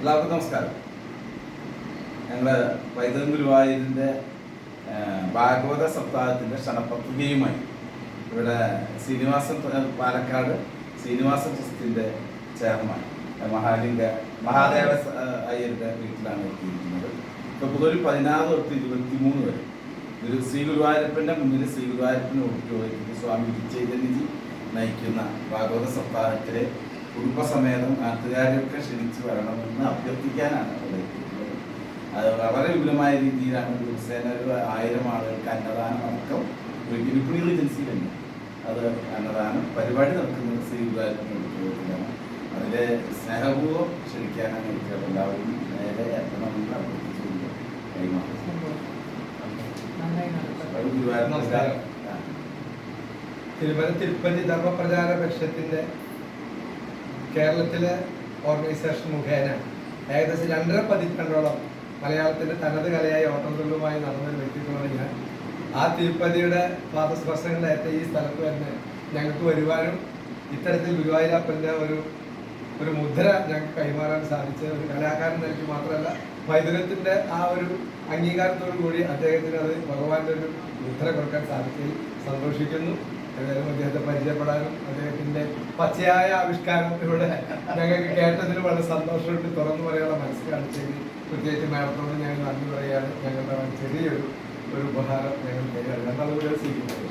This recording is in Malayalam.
എല്ലാവർക്കും നമസ്കാരം. ഞങ്ങൾ വൈദ്യുതി ഗുരുവായൂരിന്റെ ഭാഗവത സപ്താഹത്തിന്റെ ക്ഷണപത്രികയുമായി ഇവിടെ ശ്രീനിവാസൻ പാലക്കാട് ശ്രീനിവാസൻ ട്രസ്റ്റിന്റെ ചെയർമാൻ മഹാലിംഗ മഹാദേവ അയ്യരുടെ വീട്ടിലാണ് എത്തിയിരിക്കുന്നത്. ഇപ്പോൾ മുതൽ പതിനാറ് തൊട്ട് ഇരുപത്തി മൂന്ന് വരെ ഒരു ശ്രീ ഗുരുവായൂരപ്പന്റെ മുന്നിൽ ശ്രീ ഗുരുവായൂരപ്പന്റെ ഒട്ടുപോയിട്ട് സ്വാമി വിജയജനിജി നയിക്കുന്ന ഭാഗവത സപ്താഹത്തിലെ കുടുംബസമേതം നാട്ടുകാരെയൊക്കെ ക്ഷണിച്ച് വരണമെന്ന് അഭ്യർത്ഥിക്കാനാണ് അവിടെ അത് വളരെ വിപുലമായ രീതിയിലാണ് ദിവസേന ഒരു ആയിരം ആളുകൾക്ക് അന്നദാനം അടക്കം ഒരിക്കലും ഏജൻസി ഏജൻസിയിലുണ്ട് അത് അന്നദാനം പരിപാടി നടക്കുന്നത് ശ്രീ ഒട്ടുപോയിട്ടാണ് അതിലെ സ്നേഹപൂർവം ക്ഷണിക്കാനാണ് എനിക്ക് എല്ലാവരും നേരെ എത്തണമെന്ന് അഭ്യർത്ഥിച്ചുകൊണ്ട് കൈമാറി അത് ഗുരുവായൂരപ്പന്റെ നമസ്കാരം. ആ. തിരുമല തിരുപ്പതി ധർമ്മപ്രചാര പക്ഷത്തിന്റെ കേരളത്തിലെ ഓർഗനൈസേഷൻ മുഖേന ഏകദേശം രണ്ടര പതിറ്റാണ്ടോളം മലയാളത്തിന്റെ തനത് കലയായി ഓട്ടംതുള്ളുമായി നടന്നൊരു വ്യക്തിത്വമാണ് ഞാൻ. ആ തിരുപ്പതിയുടെ പാദസ്പർശങ്ങളേറ്റ ഈ സ്ഥലത്ത് തന്നെ ഞങ്ങൾക്ക് വരുവാനും ഇത്തരത്തിൽ ഗുരുവായൂരപ്പന്റെ ഒരു ഒരു മുദ്ര ഞങ്ങൾക്ക് കൈമാറാൻ സാധിച്ച ഒരു കലാകാരൻ നൽകി മാത്രമല്ല വൈദ്യുതത്തിന്റെ ആ ഒരു അംഗീകാരത്തോടു കൂടി അദ്ദേഹത്തിന് അത് ഭഗവാന്റെ ഒരു മുദ്ര കൊടുക്കാൻ സാധിച്ചതിൽ സന്തോഷിക്കുന്നു. ഏതായാലും അദ്ദേഹത്തെ പരിചയപ്പെടാനും അദ്ദേഹത്തിന്റെ പച്ചയായ ആവിഷ്കാരത്തിലൂടെ ഞങ്ങൾക്ക് കേട്ടതിൽ വളരെ സന്തോഷമുണ്ട്. തുറന്നു പറയാനുള്ള മനസ്സ് കാണിച്ചേരി പ്രത്യേകിച്ച് മേളത്തോട് ഞങ്ങൾ നന്ദി പറയുകയാണ്. ഞങ്ങളുടെ ചെറിയൊരു ഒരു ഉപഹാരം ഞങ്ങൾ തരികയാണ്. ഞങ്ങൾ കൂടെ സ്വീകരിക്കുന്നത്